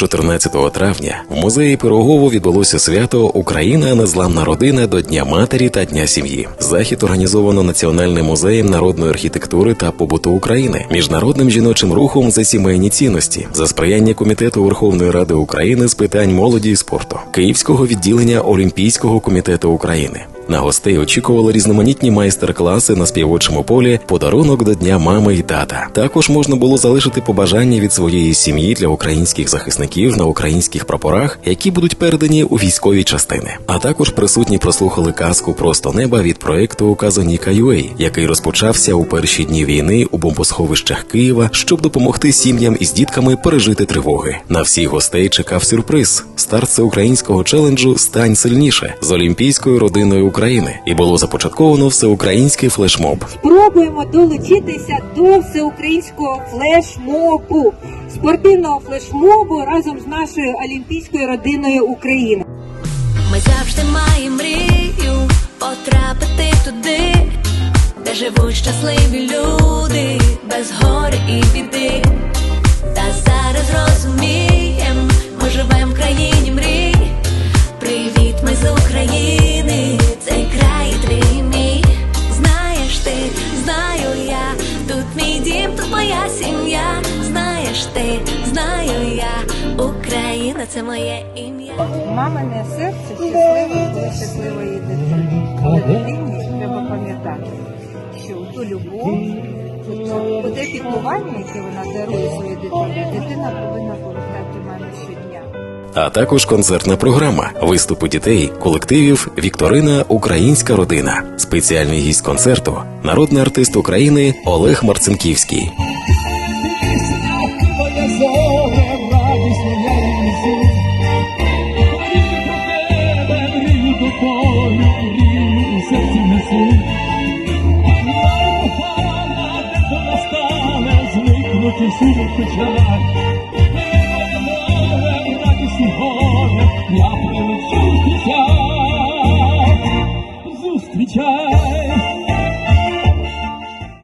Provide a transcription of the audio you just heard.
14 травня в музеї Пирогово відбулося свято Україна незламна родина до Дня матері та Дня сім'ї. Захід організовано Національним музеєм народної архітектури та побуту України, міжнародним жіночим рухом за сімейні цінності, за сприяння комітету Верховної Ради України з питань молоді і спорту, Київського відділення Олімпійського комітету України. На гостей очікували різноманітні майстер-класи на співочому полі, подарунок до дня мами і тата. Також можна було залишити побажання від своєї сім'ї для українських захисників на українських прапорах, які будуть передані у військові частини. А також присутні прослухали казку Просто неба від проекту Казоніка UA, який розпочався у перші дні війни у бомбосховищах Києва, щоб допомогти сім'ям із дітками пережити тривоги. На всіх гостей чекав сюрприз: старт всеукраїнського челенджу Стань сильніше з олімпійською родиною України, і було започатковано всеукраїнський флешмоб. Спробуємо долучитися до всеукраїнського флешмобу, спортивного флешмобу разом з нашою олімпійською родиною України. Ми завжди маємо мрію потрапити туди, де живуть щасливі люди, без горя і біди. Дім, тут моя сім'я. Знаєш ти, знаю я, Україна це моє ім'я. Мамине серце щасливе для щасливої дитини. Але дитині треба пам'ятати, що ту любов, у те піклування, яке вона дарує своїй дитині, дитина повинна повертати мамі щодня. А також концертна програма, виступи дітей, колективів, Вікторина Українська родина. Спеціальний гість концерту, народний артист України Олег Марцинківський. Твоя я прилечу зустрічай. Зустрічай.